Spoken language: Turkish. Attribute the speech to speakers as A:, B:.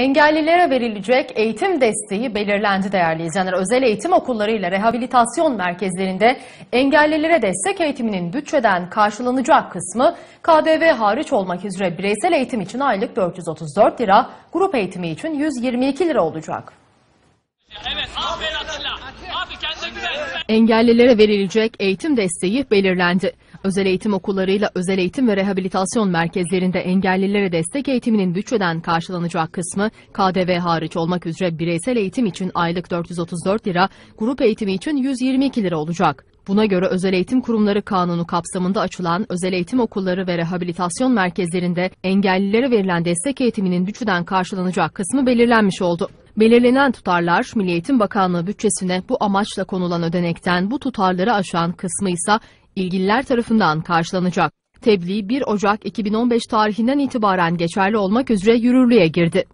A: Engellilere verilecek eğitim desteği belirlendi değerli izleyenler. Özel eğitim okullarıyla rehabilitasyon merkezlerinde engellilere destek eğitiminin bütçeden karşılanacak kısmı KDV hariç olmak üzere bireysel eğitim için aylık 434 lira, grup eğitimi için 122 lira olacak. Engellilere verilecek eğitim desteği belirlendi. Özel eğitim okullarıyla özel eğitim ve rehabilitasyon merkezlerinde engellilere destek eğitiminin bütçeden karşılanacak kısmı KDV hariç olmak üzere bireysel eğitim için aylık 434 lira, grup eğitimi için 122 lira olacak. Buna göre özel eğitim kurumları kanunu kapsamında açılan özel eğitim okulları ve rehabilitasyon merkezlerinde engellilere verilen destek eğitiminin bütçeden karşılanacak kısmı belirlenmiş oldu. Belirlenen tutarlar Milli Eğitim Bakanlığı bütçesine bu amaçla konulan ödenekten bu tutarları aşan kısmı ise ilgililer tarafından karşılanacak. Tebliğ 1 Ocak 2015 tarihinden itibaren geçerli olmak üzere yürürlüğe girdi.